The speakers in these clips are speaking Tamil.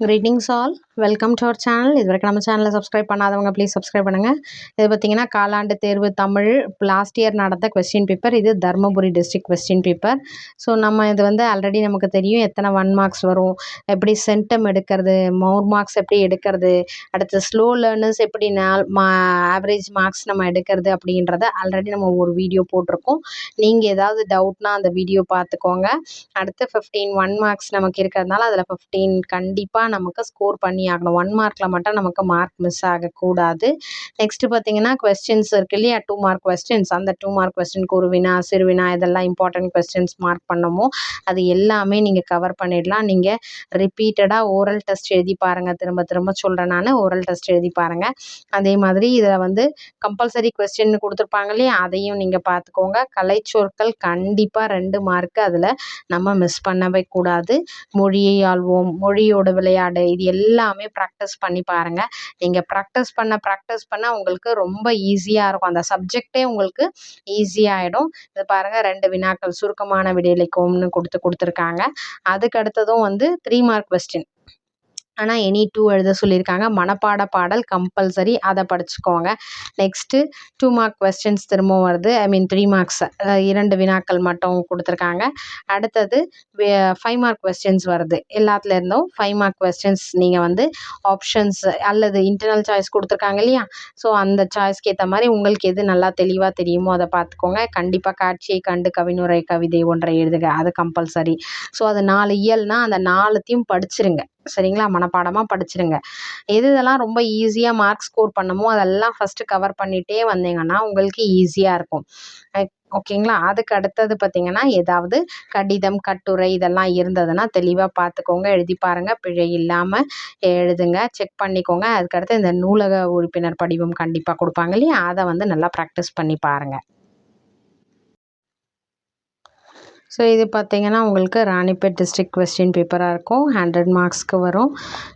Greetings all welcome to our channel இது வரைக்கும் நம்ம சேனலை சப்ஸ்கிரைப் பண்ணாதவங்க ப்ளீஸ் சப்ஸ்கிரைப் பண்ணுங்கள் இது பார்த்திங்கன்னா காலாண்டு தேர்வு தமிழ் லாஸ்ட் இயர் நடந்த கொஸ்டின் பேப்பர் இது Dharmapuri district question paper so நம்ம இது வந்து ஆல்ரெடி நமக்கு தெரியும் எத்தனை ஒன் மார்க்ஸ் வரும் எப்படி சென்டம் எடுக்கிறது மோர் மார்க்ஸ் எப்படி எடுக்கிறது அடுத்து ஸ்லோ லேர்னர்ஸ் எப்படி நாள் மா ஆவரேஜ் மார்க்ஸ் நம்ம எடுக்கிறது அப்படின்றத ஆல்ரெடி நம்ம ஒரு வீடியோ போட்டிருக்கோம். நீங்கள் ஏதாவது டவுட்னா அந்த வீடியோ பார்த்துக்கோங்க அடுத்து ஃபிஃப்டீன் ஒன் மார்க்ஸ் நமக்கு இருக்கிறதுனால அதில் ஃபிஃப்டீன் கண்டிப்பாக நமக்கு ஸ்கோர் பண்ணி ஆகணும். ஒன் மார்க்கில் மட்டும் நமக்கு மார்க் மிஸ் ஆகக்கூடாது. நெக்ஸ்ட்டு பார்த்தீங்கன்னா கொஸ்டின்ஸ் இருக்கு இல்லையா? டூ மார்க் கொஸ்டின்ஸ் அந்த டூ மார்க் கொஸ்டின் குருவினா சிறுவினா இதெல்லாம் இம்பார்ட்டன்ட் கொஸ்டின்ஸ் மார்க் பண்ணமோ அது எல்லாமே நீங்கள் கவர் பண்ணிடலாம். நீங்கள் ரிப்பீட்டடாக ஓரல் டெஸ்ட் எழுதி பாருங்கள் திரும்ப திரும்ப சொல்கிறேன் நான். ஓரல் டெஸ்ட் எழுதி பாருங்கள் அதே மாதிரி இதில் வந்து கம்பல்சரி கொஸ்டின் கொடுத்துருப்பாங்க இல்லையா? அதையும் நீங்கள் பார்த்துக்கோங்க. கலைச்சொற்கள் கண்டிப்பாக ரெண்டு மார்க்கு அதில் நம்ம மிஸ் பண்ணவே கூடாது. மொழியை ஆள்வோம். மொழியோட விளையாடு. இது எல்லாமே ப்ராக்டிஸ் பண்ணி பாருங்கள் நீங்கள் ப்ராக்டிஸ் பண்ண ப்ராக்டிஸ் பண்ண உங்களுக்கு ரொம்ப ஈஸியாக இருக்கும். அந்த சப்ஜெக்டே உங்களுக்கு ஈஸியாகிடும் இது பாருங்கள் ரெண்டு வினாக்கள் சுருக்கமான விடையளிக்கும்னு கொடுத்து கொடுத்துருக்காங்க. அதுக்கு அடுத்ததும் வந்து த்ரீ மார்க் கொஸ்டின் ஆனால் எனி டூ எழுத சொல்லியிருக்காங்க. மனப்பாட பாடல் கம்பல்சரி அதை படிச்சுக்கோங்க. நெக்ஸ்ட்டு டூ மார்க் கொஸ்டின்ஸ் திரும்பவும் வருது. ஐ மீன் த்ரீ மார்க்ஸ் இரண்டு வினாக்கள் மட்டும் கொடுத்துருக்காங்க. அடுத்தது ஃபைவ் மார்க் கொஸ்டின்ஸ் வருது. எல்லாத்துல இருந்தும் ஃபைவ் மார்க் கொஸ்டின்ஸ் நீங்கள் வந்து ஆப்ஷன்ஸ் அல்லது இன்டர்னல் சாய்ஸ் கொடுத்துருக்காங்க இல்லையா? ஸோ அந்த சாய்ஸ்க்கு ஏற்ற மாதிரி உங்களுக்கு எது நல்லா தெளிவாக தெரியுமோ அதை பார்த்துக்கோங்க. கண்டிப்பாக காட்சியை கண்டு கவினுரை கவிதை ஒன்றை எழுதுக. அது கம்பல்சரி ஸோ அது நாலு இயல்னால் அந்த நாலுத்தையும் படிச்சிருங்க. சரிங்களா? மனப்பாடமாக படிச்சிருங்க. எது இதெல்லாம் ரொம்ப ஈஸியாக மார்க் ஸ்கோர் பண்ணமோ அதெல்லாம் ஃபஸ்ட்டு கவர் பண்ணிகிட்டே வந்தீங்கன்னா உங்களுக்கு ஈஸியாக இருக்கும். ஓகேங்களா? அதுக்கு அடுத்தது பார்த்திங்கன்னா ஏதாவது கடிதம் கட்டுரை இதெல்லாம் இருந்ததுன்னா தெளிவாக பார்த்துக்கோங்க எழுதி பாருங்கள் பிழை இல்லாமல் எழுதுங்க. செக் பண்ணிக்கோங்க. அதுக்கடுத்து இந்த நூலக உறுப்பினர் படிவம் கண்டிப்பாக கொடுப்பாங்க இல்லையா? அதை வந்து நல்லா ப்ராக்டிஸ் பண்ணி பாருங்கள் ஸோ இது பார்த்திங்கன்னா உங்களுக்கு ராணிப்பேட் டிஸ்ட்ரிக்ட் கொஸ்டின் பேப்பராக இருக்கும். ஹண்ட்ரட் மார்க்ஸ்க்கு வரும்.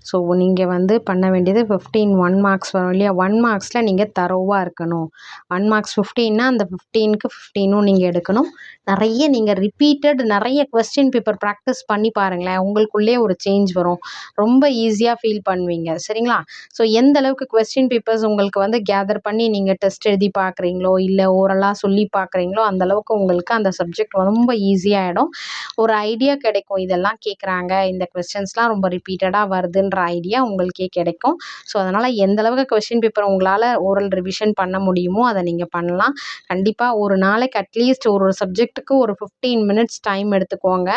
ஸோ நீங்கள் வந்து பண்ண வேண்டியது ஃபிஃப்டீன் ஒன் மார்க்ஸ் வரும் இல்லையா? ஒன் மார்க்ஸில் நீங்கள் தரோவாக இருக்கணும். ஒன் மார்க்ஸ் ஃபிஃப்டீன்னா அந்த ஃபிஃப்டீனுக்கு ஃபிஃப்டீனும் நீங்கள் எடுக்கணும். நிறைய நீங்கள் ரிப்பீட்டட் நிறைய கொஸ்டின் பேப்பர் ப்ராக்டிஸ் பண்ணி பாருங்களேன். உங்களுக்குள்ளே ஒரு சேஞ்ச் வரும். ரொம்ப ஈஸியாக ஃபீல் பண்ணுவீங்க. சரிங்களா? ஸோ எந்த அளவுக்கு கொஸ்டின் பேப்பர்ஸ் உங்களுக்கு வந்து கேதர் பண்ணி நீங்கள் டெஸ்ட் எழுதி பார்க்குறீங்களோ இல்லை ஓரலாக சொல்லி பார்க்குறீங்களோ அந்தளவுக்கு உங்களுக்கு அந்த சப்ஜெக்ட் ரொம்ப ஈஸி ஈஸியாகிடும் ஒரு ஐடியா கிடைக்கும். இதெல்லாம் கேட்குறாங்க இந்த கொஸ்டின்ஸ்லாம் ரொம்ப ரிப்பீட்டடாக வருதுன்ற ஐடியா உங்களுக்கே கிடைக்கும். ஸோ அதனால் எந்த அளவுக்கு கொஸ்டின் பேப்பர் உங்களால் ஓரல் ரிவிஷன் பண்ண முடியுமோ அதை நீங்கள் பண்ணலாம். கண்டிப்பாக ஒரு நாளைக்கு அட்லீஸ்ட் ஒரு ஒரு சப்ஜெக்ட்டுக்கு ஒரு ஃபிஃப்டீன் மினிட்ஸ் டைம் எடுத்துக்கோங்க.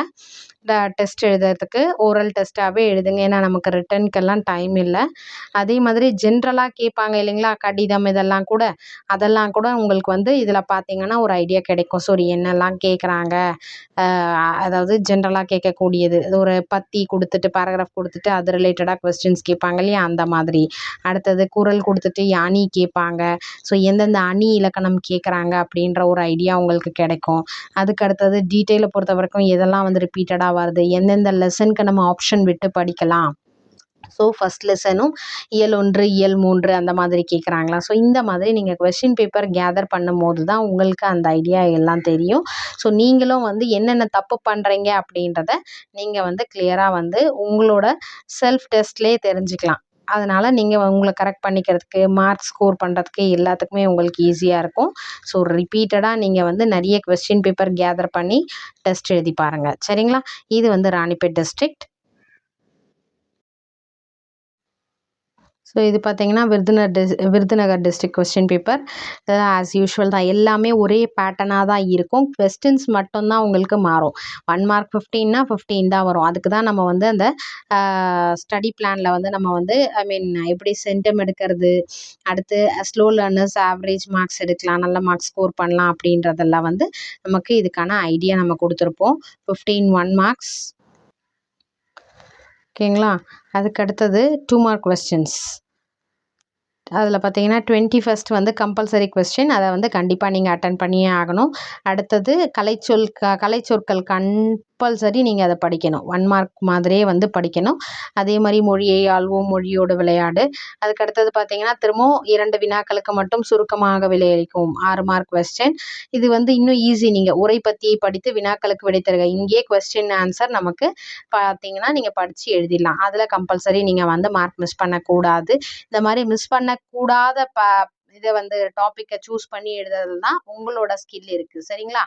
டெஸ்ட் எழுதுறதுக்கு ஓரல் டெஸ்ட்டாகவே எழுதுங்க. ஏன்னா நமக்கு ரிட்டனுக்கெல்லாம் டைம் இல்லை. அதே மாதிரி ஜென்ரலாக கேட்பாங்க இல்லைங்களா? கடிதம் இதெல்லாம் கூட. அதெல்லாம் கூட உங்களுக்கு வந்து இதில் பார்த்தீங்கன்னா ஒரு ஐடியா கிடைக்கும். சரி என்னெல்லாம் கேட்குறாங்க? அதாவது ஜென்ரலாக கேட்கக்கூடியது. ஒரு பத்தி கொடுத்துட்டு பேராகிராஃப் கொடுத்துட்டு அது ரிலேட்டடாக கொஸ்டின்ஸ் கேட்பாங்க இல்லையா? அந்த மாதிரி. அடுத்தது குரல் கொடுத்துட்டு அணி கேட்பாங்க. ஸோ எந்தெந்த அணி இலக்கணம் கேட்குறாங்க அப்படின்ற ஒரு ஐடியா உங்களுக்கு கிடைக்கும். அதுக்கு அடுத்தது டீட்டெயிலை பொறுத்த வரைக்கும் எதெல்லாம் வந்து ரிப்பீட்டடாக வருது. எந்தெந்த லெசனுக்கு நம்ம ஆப்ஷன் விட்டு படிக்கலாம். ஸோ ஃபஸ்ட் லெசனும் இயல் ஒன்று இயல் மூன்று அந்த மாதிரி கேட்குறாங்களா ஸோ இந்த மாதிரி நீங்கள் கொஷின் பேப்பர் கேதர் பண்ணும் போது தான் உங்களுக்கு அந்த ஐடியா எல்லாம் தெரியும். ஸோ நீங்களும் வந்து என்னென்ன தப்பு பண்ணுறீங்க அப்படின்றத நீங்கள் வந்து கிளியராக வந்து உங்களோட செல்ஃப் டெஸ்ட்லேயே தெரிஞ்சுக்கலாம். அதனால் நீங்கள் உங்களை கரெக்ட் பண்ணிக்கிறதுக்கு மார்க் ஸ்கோர் பண்ணுறதுக்கு எல்லாத்துக்குமே உங்களுக்கு ஈஸியாக இருக்கும். ஸோ ரிப்பீட்டடாக நீங்கள் வந்து நிறைய கொஸ்டின் பேப்பர் கேதர் பண்ணி டெஸ்ட் எழுதி பாருங்கள் சரிங்களா? இது வந்து ராணிப்பேட் டிஸ்ட்ரிக்ட் ஸோ இது பார்த்தீங்கன்னா விருதுநகர் டிஸ் Virudhunagar district question paper as usual தான். எல்லாமே ஒரே பேட்டர்னாக தான் இருக்கும். கொஸ்டின்ஸ் மட்டும்தான் உங்களுக்கு மாறும். ஒன் மார்க் ஃபிஃப்டீன்னா ஃபிஃப்டீன் தான் வரும். அதுக்கு தான் நம்ம வந்து அந்த ஸ்டடி பிளானில் வந்து நம்ம வந்து ஐ மீன் எப்படி சென்டம் எடுக்கிறது? அடுத்து ஸ்லோ லேர்னர்ஸ் ஆவரேஜ் மார்க்ஸ் எடுக்கலாம். நல்ல மார்க்ஸ் ஸ்கோர் பண்ணலாம் அப்படின்றதெல்லாம் வந்து நமக்கு இதுக்கான ஐடியா நம்ம கொடுத்துருப்போம். ஃபிஃப்டீன் ஒன் மார்க்ஸ் ஓகேங்களா அதுக்கு அடுத்தது டூ மார்க் கொஸ்டின்ஸ் அதில் பார்த்தீங்கன்னா டுவெண்ட்டி ஃபஸ்ட் வந்து கம்பல்சரி கொஸ்டின். அதை வந்து கண்டிப்பாக நீங்கள் அட்டன் பண்ணியே ஆகணும். அடுத்தது கலைச்சொல் க கலைச்சொற்கள் கண் கம்பல்சரி நீங்கள் அதை படிக்கணும். ஒன் மார்க் மாதிரியே வந்து படிக்கணும். அதே மாதிரி மொழியை ஆள்வோம் மொழியோடு விளையாடு. அதுக்கு அடுத்தது பார்த்தீங்கன்னா திரும்பவும் இரண்டு வினாக்களுக்கு மட்டும் சுருக்கமாக விளையளிக்கும். ஆறு மார்க் கொஸ்டின் இது வந்து இன்னும் ஈஸி நீங்கள் உரை பற்றி படித்து வினாக்களுக்கு விடை தருக. இங்கேயே கொஸ்டின் ஆன்சர் நமக்கு பார்த்தீங்கன்னா நீங்கள் படித்து எழுதிடலாம். அதில் கம்பல்சரி நீங்கள் வந்து மார்க் மிஸ் பண்ணக்கூடாது. இந்த மாதிரி மிஸ் பண்ணக்கூடாத ப இதை வந்து டாப்பிக்கை சூஸ் பண்ணி எழுதுறது தான் உங்களோட ஸ்கில் இருக்குது சரிங்களா?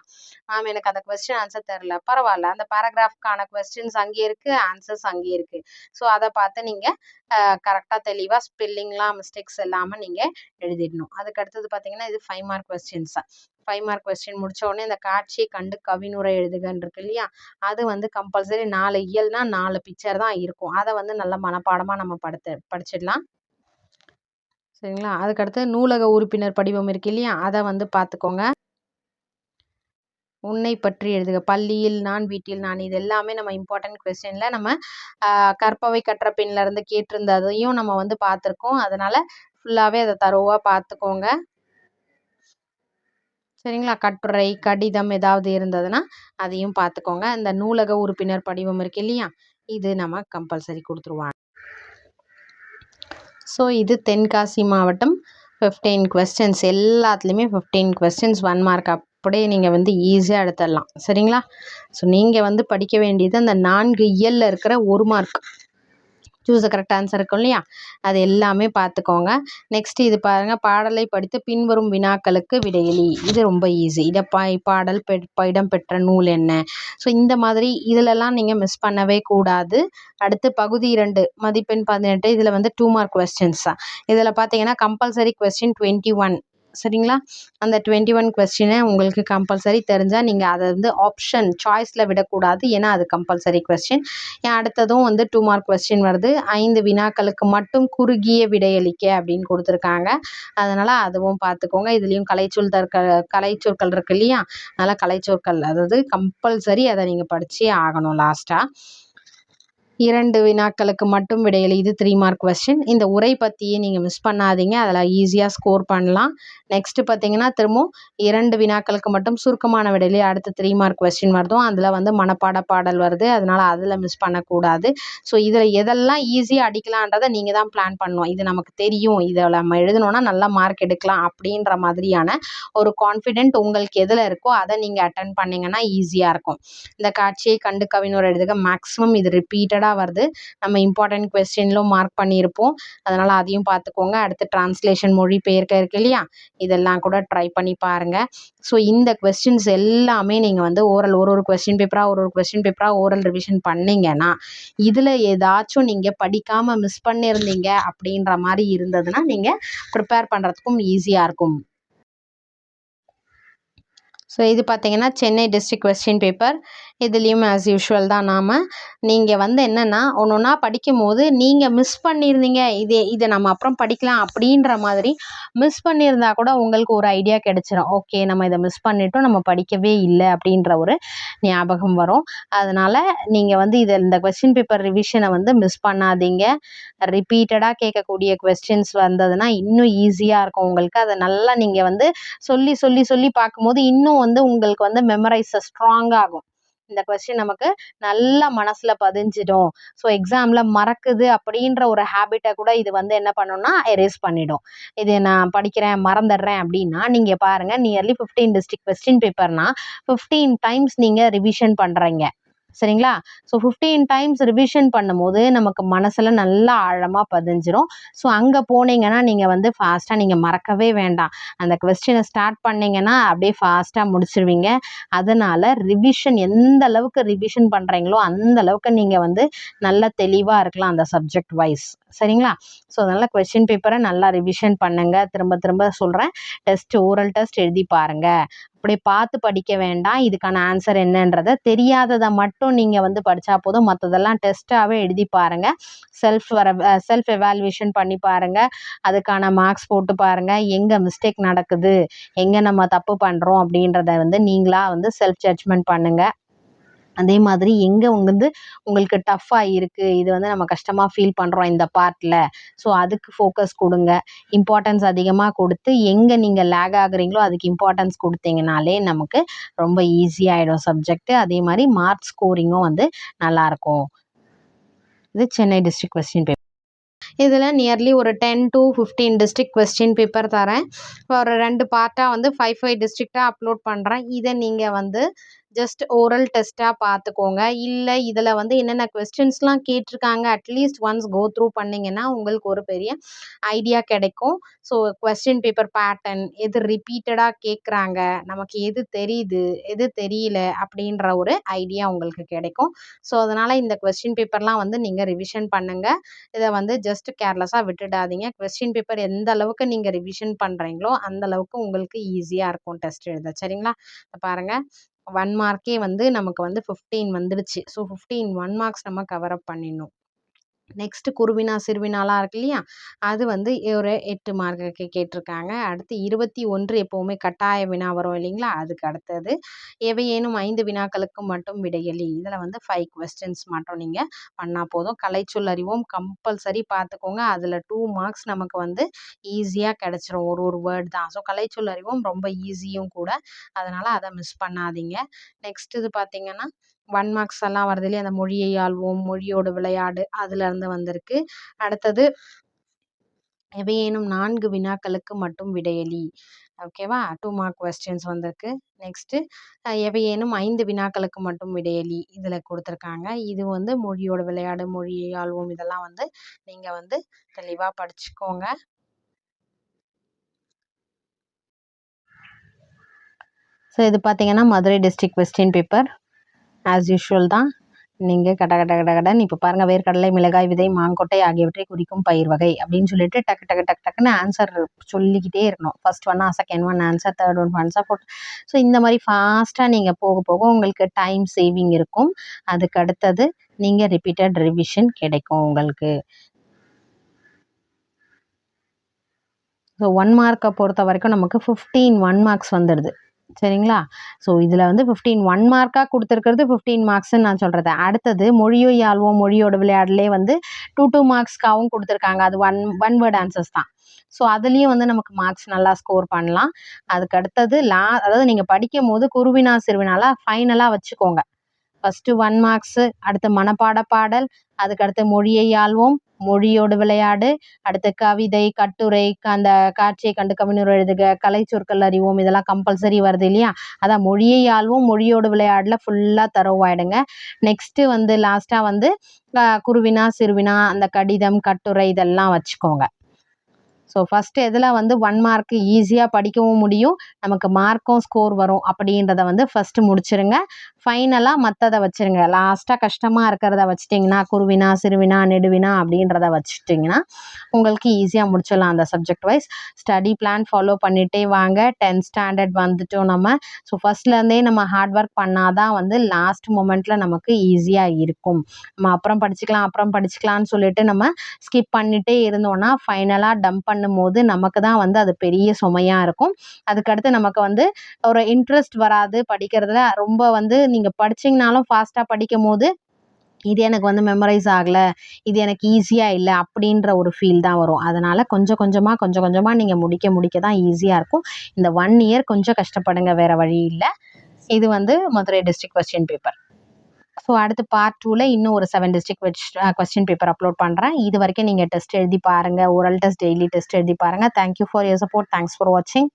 மேம் எனக்கு அந்த கொஸ்டின் ஆன்சர் தெரில பரவாயில்ல. அந்த பேராகிராஃப்கான கொஸ்டின்ஸ் அங்கே இருக்குது ஆன்சர்ஸ் அங்கே இருக்குது ஸோ அதை பார்த்து நீங்கள் கரெக்டாக தெளிவாக ஸ்பெல்லிங்லாம் மிஸ்டேக்ஸ் இல்லாமல் நீங்கள் எழுதிடணும். அதுக்கு அடுத்தது பார்த்தீங்கன்னா இது five mark questions five mark question முடிச்ச உடனே இந்த காட்சியை கண்டு கவினுரை எழுதுகன்னு இருக்கு இல்லையா? அது வந்து கம்பல்சரி நாலு இயல்னா நாலு பிக்சர் தான் இருக்கும். அதை வந்து நல்ல மனப்பாடமாக நம்ம படுத்து படிச்சிடலாம். சரிங்களா? அதுக்கடுத்து நூலக உறுப்பினர் படிவம் இருக்கு இல்லையா? அதை வந்து பார்த்துக்கோங்க உன்னை பற்றி எழுதுக. பள்ளியில் நான் வீட்டில் நான் இது எல்லாமே நம்ம இம்பார்ட்டன்ட் கொஸ்டினில் நம்ம கற்பவை கற்ற பின்லேருந்து கேட்டிருந்ததையும் நம்ம வந்து பார்த்துருக்கோம் அதனால் ஃபுல்லாகவே அதை தரோவாக பார்த்துக்கோங்க சரிங்களா? கட்டுரை கடிதம் ஏதாவது இருந்ததுன்னா அதையும் பார்த்துக்கோங்க இந்த நூலக உறுப்பினர் படிவம் இருக்கு இல்லையா? இது நம்ம கம்பல்சரி கொடுத்துருவாங்க. ஸோ இது தென்காசி மாவட்டம் ஃபிஃப்டீன் கொஸ்டின்ஸ் எல்லாத்துலேயுமே ஃபிஃப்டீன் கொஸ்டின்ஸ் ஒன் மார்க் அப்படியே நீங்கள் வந்து ஈஸியாக எடுத்துடலாம். சரிங்களா? ஸோ நீங்கள் வந்து படிக்க வேண்டியது அந்த நான்கு இயலில் இருக்கிற ஒரு மார்க் சூஸ் கரெக்ட் ஆன்சர் இருக்கும் இல்லையா? அது எல்லாமே பார்த்துக்கோங்க நெக்ஸ்ட் இது பாருங்கள் பாடலை படித்து பின்வரும் வினாக்களுக்கு விடையளி இது ரொம்ப ஈஸி இதை பா பாடல் பெ இடம் பெற்ற நூல் என்ன? ஸோ இந்த மாதிரி இதிலெல்லாம் நீங்கள் மிஸ் பண்ணவே கூடாது. அடுத்து பகுதி இரண்டு மதிப்பெண் பதினெட்டு. இதில் வந்து டூ மார்க் கொஸ்டின்ஸ் தான் இதில் பார்த்தீங்கன்னா கம்பல்சரி கொஸ்டின் டுவெண்ட்டி ஒன் சரிங்களா? அந்த டுவெண்ட்டி ஒன் கொஸ்டினை உங்களுக்கு கம்பல்சரி தெரிஞ்சால் நீங்கள் அதை வந்து ஆப்ஷன் சாய்ஸில் விடக்கூடாது. ஏன்னா அது கம்பல்சரி கொஸ்டின் அடுத்ததும் வந்து டூ மார்க் கொஸ்டின் வருது. ஐந்து வினாக்களுக்கு மட்டும் குறுகிய விடையளிக்க அப்படின்னு கொடுத்துருக்காங்க. அதனால் அதுவும் பார்த்துக்கோங்க. இதுலேயும் கலைச்சொல் தற்க கலைச்சொற்கள் இருக்கு இல்லையா? அதனால் கலைச்சொற்கள் அதாவது கம்பல்சரி அதை நீங்கள் படித்தே ஆகணும் லாஸ்ட்டாக இரண்டு வினாக்களுக்கு மட்டும் விடையளி. இது த்ரீ மார்க் கொஸ்டின் இந்த உரை பற்றியே நீங்கள் மிஸ் பண்ணாதீங்க. அதில் ஈஸியாக ஸ்கோர் பண்ணலாம். நெக்ஸ்ட்டு பார்த்தீங்கன்னா திரும்பவும் இரண்டு வினாக்களுக்கு மட்டும் சுருக்கமான விடையிலே அடுத்து த்ரீ மார்க் கொஸ்டின் வருதும் அதில் வந்து மனப்பாட பாடல் வருது. அதனால் அதில் மிஸ் பண்ணக்கூடாது. ஸோ இதில் எதெல்லாம் ஈஸியாக அடிக்கலான்றதை நீங்கள் தான் பிளான் பண்ணணும். இது நமக்கு தெரியும். இதில் நம்ம எழுதணுன்னா நல்லா மார்க் எடுக்கலாம் அப்படின்ற மாதிரியான ஒரு கான்ஃபிடென்ட் உங்களுக்கு எதில் இருக்கோ அதை நீங்கள் அட்டன் பண்ணிங்கன்னா ஈஸியாக இருக்கும். இந்த காட்சியை கண்டு கவிஞர் எழுதுக. மேக்ஸிமம் இது ரிப்பீட்டடாக தான் வருது. நம்ம இம்பார்ட்டன்ட் கொஸ்டின்லும் மார்க் பண்ணியிருப்போம். அதனால் அதையும் பார்த்துக்கோங்க. அடுத்து டிரான்ஸ்லேஷன் மொழிபெயர்க்க இருக்கு இல்லையா? இதெல்லாம் கூட ட்ரை பண்ணி பாருங்கள் ஸோ இந்த கொஸ்டின்ஸ் எல்லாமே நீங்கள் வந்து ஓரல் ஒரு ஒரு கொஸ்டின் பேப்பராக ஒரு ஒரு கொஸ்டின் பேப்பராக ஓரல் ரிவிஷன் பண்ணிங்கன்னா இதில் ஏதாச்சும் நீங்கள் படிக்காமல் மிஸ் பண்ணியிருந்தீங்க அப்படின்ற மாதிரி இருந்ததுன்னா நீங்கள் ப்ரிப்பேர் பண்ணுறதுக்கும் ஈஸியாக இருக்கும். ஸோ இது பார்த்திங்கன்னா சென்னை டிஸ்ட்ரிக் கொஸ்டின் பேப்பர் இதுலேயும் ஆஸ் யூஷுவல் தான் நாம். நீங்கள் வந்து என்னென்னா ஒன்று ஒன்றா படிக்கும்போது நீங்கள் மிஸ் பண்ணியிருந்தீங்க இது இதை நம்ம அப்புறம் படிக்கலாம் அப்படின்ற மாதிரி மிஸ் பண்ணியிருந்தா கூட உங்களுக்கு ஒரு ஐடியா கிடச்சிரும். ஓகே நம்ம இதை மிஸ் பண்ணிட்டோம் நம்ம படிக்கவே இல்லை அப்படின்ற ஒரு ஞாபகம் வரும். அதனால் நீங்கள் வந்து இதை இந்த கொஸ்டின் பேப்பர் ரிவிஷனை வந்து மிஸ் பண்ணாதீங்க. ரிப்பீட்டடாக கேட்கக்கூடிய கொஸ்டின்ஸ் வந்ததுன்னா இன்னும் ஈஸியாக இருக்கும் உங்களுக்கு. அதை நல்லா நீங்கள் வந்து சொல்லி சொல்லி சொல்லி பார்க்கும்போது இன்னும் வந்து உங்களுக்கு வந்து மெமரைஸ் ஸ்ட்ராங்காகும் இந்த கொஸ்டின் நமக்கு நல்லா மனசில் பதிஞ்சிடும். ஸோ எக்ஸாமில் மறக்குது அப்படின்ற ஒரு ஹேபிட்டை கூட இது வந்து என்ன பண்ணுன்னா எரேஸ் பண்ணிடும். இது நான் படிக்கிறேன் மறந்துடுறேன் அப்படின்னா நீங்கள் பாருங்கள் நியர்லி ஃபிஃப்டீன் டிஸ்ட்ரிக் கொஸ்டின் பேப்பர்னால் ஃபிஃப்டீன் டைம்ஸ் நீங்கள் ரிவிஷன் பண்ணுறீங்க சரிங்களா? ஸோ ஃபிஃப்டீன் டைம்ஸ் ரிவிஷன் பண்ணும்போது நமக்கு மனசில் நல்லா ஆழமாக பதிஞ்சிரும். ஸோ அங்கே போனீங்கன்னா நீங்கள் வந்து ஃபாஸ்ட்டாக நீங்கள் மறக்கவே வேண்டாம். அந்த கொஸ்டினை ஸ்டார்ட் பண்ணிங்கன்னா அப்படியே ஃபாஸ்ட்டாக முடிச்சிருவீங்க. அதனால் ரிவிஷன் எந்த அளவுக்கு ரிவிஷன் பண்ணுறீங்களோ அந்த அளவுக்கு நீங்கள் வந்து நல்லா தெளிவாக இருக்கலாம் அந்த சப்ஜெக்ட் வைஸ் சரிங்களா? ஸோ அதனால் கொஸ்டின் பேப்பரை நல்லா ரிவிஷன் பண்ணுங்கள் திரும்ப திரும்ப சொல்கிறேன் டெஸ்ட் ஓரல் டெஸ்ட் எழுதி பாருங்கள் அப்படி பார்த்து படிக்க வேண்டாம். இதுக்கான ஆன்சர் என்னன்றதை தெரியாததை மட்டும் நீங்கள் வந்து படித்தா போதும். மற்றதெல்லாம் டெஸ்ட்டாகவே எழுதி பாருங்கள் செல்ஃப் வர செல்ஃப் எவால்வேஷன் பண்ணி பாருங்கள் அதுக்கான மார்க்ஸ் போட்டு பாருங்கள் எங்கே மிஸ்டேக் நடக்குது? எங்கே நம்ம தப்பு பண்ணுறோம் அப்படின்றத வந்து நீங்களாக வந்து செல்ஃப் ஜட்ஜ்மெண்ட் பண்ணுங்கள் அதே மாதிரி எங்கே வந்து உங்களுக்கு டஃப்பாக இருக்குது இது வந்து நம்ம கஷ்டமாக ஃபீல் பண்ணுறோம் இந்த பார்ட்டில் ஸோ அதுக்கு ஃபோக்கஸ் கொடுங்க. இம்பார்ட்டன்ஸ் அதிகமாக கொடுத்து எங்கே நீங்கள் லேக் ஆகுறீங்களோ அதுக்கு இம்பார்ட்டன்ஸ் கொடுத்தீங்கனாலே நமக்கு ரொம்ப ஈஸியாகிடும் சப்ஜெக்ட்டு அதே மாதிரி மார்க் ஸ்கோரிங்கும் வந்து நல்லாயிருக்கும் இது சென்னை டிஸ்ட்ரிக்ட் கொஸ்டின் பேப்பர் இதில் நியர்லி ஒரு ten to fifteen district question paper தரேன். ஒரு ரெண்டு பார்ட்டாக வந்து ஃபைவ் ஃபைவ் டிஸ்ட்ரிக்டாக அப்லோட் பண்ணுறேன் இதை நீங்கள் வந்து ஜஸ்ட் ஓரல் டெஸ்ட்டாக பார்த்துக்கோங்க. இல்லை இதில் வந்து என்னென்ன கொஸ்டின்ஸ்லாம் கேட்டிருக்காங்க அட்லீஸ்ட் ஒன்ஸ் கோ த்ரூ பண்ணிங்கன்னா உங்களுக்கு ஒரு பெரிய ஐடியா கிடைக்கும். ஸோ கொஸ்டின் பேப்பர் பேட்டர்ன் எது ரிப்பீட்டடாக கேட்குறாங்க நமக்கு எது தெரியுது எது தெரியல அப்படின்ற ஒரு ஐடியா உங்களுக்கு கிடைக்கும். ஸோ அதனால் இந்த கொஸ்டின் பேப்பர்லாம் வந்து நீங்கள் ரிவிஷன் பண்ணுங்கள் இதை வந்து ஜஸ்ட் கேர்லெஸ்ஸாக விட்டுடாதீங்க. கொஸ்டின் பேப்பர் எந்த அளவுக்கு நீங்கள் ரிவிஷன் பண்ணுறீங்களோ அந்த அளவுக்கு உங்களுக்கு ஈஸியாக இருக்கும் டெஸ்ட் எழுத. சரிங்களா? பாருங்கள் ஒன் மார்க்கே வந்து நமக்கு வந்து ஃபிஃப்டீன் வந்துடுச்சு ஸோ ஃபிஃப்டீன் ஒன் மார்க்ஸ் நம்ம கவர் அப் பண்ணிடணும். நெக்ஸ்ட்டு குருவினா சிறுவினாலாம் இருக்கு இல்லையா? அது வந்து ஒரு எட்டு மார்க்குக்கு கேட்டிருக்காங்க. அடுத்து இருபத்தி ஒன்று எப்போவுமே கட்டாய வினா வரும் இல்லைங்களா? அதுக்கு அடுத்தது. எவையேனும் ஐந்து வினாக்களுக்கு மட்டும் விடையளி இதில் வந்து ஃபைவ் கொஸ்டின்ஸ் மட்டும் நீங்கள் பண்ணால் போதும். கலைச்சொல் அறிவோம். கம்பல்சரி பார்த்துக்கோங்க அதில் டூ மார்க்ஸ் நமக்கு வந்து ஈஸியாக கிடச்சிரும். ஒரு ஒரு வேர்டு தான். ஸோ கலைச்சொல் அறிவோம். ரொம்ப ஈஸியும் கூட. அதனால் அதை மிஸ் பண்ணாதீங்க. நெக்ஸ்ட் இது பார்த்திங்கன்னா ஒன் மார்க்ஸ் எல்லாம் வருது இல்லையா? அந்த மொழியை ஆள்வோம் மொழியோட விளையாடு அதுலேருந்து வந்திருக்கு. அடுத்தது எவையேனும் நான்கு வினாக்களுக்கு மட்டும் விடையளி. ஓகேவா டூ மார்க் கொஸ்டின்ஸ் வந்திருக்கு. நெக்ஸ்ட்டு எவையேனும் ஐந்து வினாக்களுக்கு மட்டும் விடையளி இதில் கொடுத்துருக்காங்க. இது வந்து மொழியோட விளையாடு மொழியை ஆள்வோம் இதெல்லாம் வந்து நீங்கள் வந்து தெளிவாக படிச்சுக்கோங்க. ஸோ இது பார்த்தீங்கன்னா Madurai district question paper as usual தான். நீங்கள் கட கட கட கடன் இப்போ பாருங்கள் வேர்க்கடலை மிளகாய் விதை மாங்கொட்டை ஆகியவற்றை குறிக்கும் பயிர் வகை அப்படின்னு சொல்லிட்டு டக்கு டக்கு டக்கு டக்குன்னு ஆன்சர் சொல்லிக்கிட்டே இருக்கணும். First one second one answer third one answer fourth so இந்த மாதிரி ஃபாஸ்ட்டாக நீங்கள் போக போக உங்களுக்கு டைம் சேவிங் இருக்கும். அதுக்கு அடுத்தது நீங்கள் ரிப்பீட்டட் ரிவிஷன் கிடைக்கும் உங்களுக்கு. ஸோ ஒன் மார்க்கை பொறுத்த வரைக்கும் நமக்கு ஃபிஃப்டீன் ஒன் மார்க்ஸ் வந்துடுது. சரிங்களா? ஸோ இதில் வந்து ஃபிஃப்டீன் ஒன் மார்க்காக கொடுத்துருக்கிறது ஃபிஃப்டீன் மார்க்ஸ்ன்னு நான் சொல்கிறது அடுத்தது மொழியோ யாழ்வோ மொழியோட விளையாடலே வந்து டூ டூ மார்க்ஸ்க்காகவும் கொடுத்துருக்காங்க. அது ஒன் ஒன் வேர்ட் ஆன்சர்ஸ் தான். ஸோ அதுலேயும் வந்து நமக்கு மார்க்ஸ் நல்லா ஸ்கோர் பண்ணலாம். அதுக்கு அடுத்தது லா அதாவது நீங்கள் படிக்கும் போது குருவினா சிறுவினாலாம் ஃபைனலாக வச்சுக்கோங்க. ஃபஸ்ட்டு ஒன் மார்க்ஸு அடுத்து மனப்பாட பாடல் அதுக்கடுத்து மொழியை ஆள்வோம் மொழியோடு விளையாடு அடுத்து கவிதை கட்டுரை அந்த காட்சியை கண்டு கவிஞர் எழுதுக கலை சொற்கள் அறிவோம் இதெல்லாம் கம்பல்சரி வருது இல்லையா? அதான் மொழியை ஆள்வோம் மொழியோடு விளையாடல ஃபுல்லாக தரவாயிடுங்க நெக்ஸ்ட்டு வந்து லாஸ்ட்டாக வந்து குருவினா சிறுவினா அந்த கடிதம் கட்டுரை இதெல்லாம் வச்சுக்கோங்க. ஸோ ஃபஸ்ட்டு எதில் வந்து ஒன் மார்க்கு ஈஸியாக படிக்கவும் முடியும். நமக்கு மார்க்கும் ஸ்கோர் வரும். அப்படின்றத வந்து ஃபஸ்ட்டு முடிச்சிருங்க. ஃபைனலாக மற்றதை வச்சுருங்க. லாஸ்ட்டாக கஷ்டமாக இருக்கிறத வச்சுட்டிங்கன்னா குருவினா சிறுவினா நெடுவினா அப்படின்றத வச்சுட்டிங்கன்னா உங்களுக்கு ஈஸியாக முடிச்சிடலாம் அந்த subject wise study plan follow பண்ணிகிட்டே வாங்க. டென்த் ஸ்டாண்டர்ட் வந்துட்டோம் நம்ம. ஸோ ஃபஸ்ட்லேருந்தே நம்ம ஹார்ட் ஒர்க் பண்ணால் தான் வந்து லாஸ்ட் மூமெண்ட்டில் நமக்கு ஈஸியாக இருக்கும். நம்ம அப்புறம் படிச்சுக்கலாம் அப்புறம் படிச்சுக்கலான்னு சொல்லிட்டு நம்ம ஸ்கிப் பண்ணிகிட்டே இருந்தோன்னா ஃபைனலாக டம்ப் பண்ணும்போது நமக்கு தான் வந்து அது பெரிய சுமையாக இருக்கும். அதுக்கடுத்து நமக்கு வந்து ஒரு இன்ட்ரெஸ்ட் வராது படிக்கிறதுல. ரொம்ப வந்து நீங்கள் படிச்சிங்கனாலும் ஃபாஸ்ட்டாக படிக்கும் போது இது எனக்கு வந்து மெமரைஸ் ஆகலை இது எனக்கு ஈஸியாக இல்லை அப்படின்ற ஒரு ஃபீல் தான் வரும். அதனால் கொஞ்சம் கொஞ்சமாக கொஞ்சம் கொஞ்சமாக நீங்கள் முடிக்க முடிக்க தான் ஈஸியாக இருக்கும். இந்த ஒன் இயர் கொஞ்சம் கஷ்டப்படுங்க வேறு வழி இல்லை. இது வந்து Madurai district question paper so அடுத்து பார்ட் டூவில் இன்னும் ஒரு செவன் டிஸ்ட்ரிக்ட் வச்சு கொஸ்டின் பேப்பர் அப்லோட் பண்ணுறேன் இது வரைக்கும் நீங்கள் டெஸ்ட் எழுதி பாருங்கள் ஓரல் டெஸ்ட் டெய்லி டெஸ்ட் எழுதி பாருங்கள் thank you for your support thanks for வாட்சிங்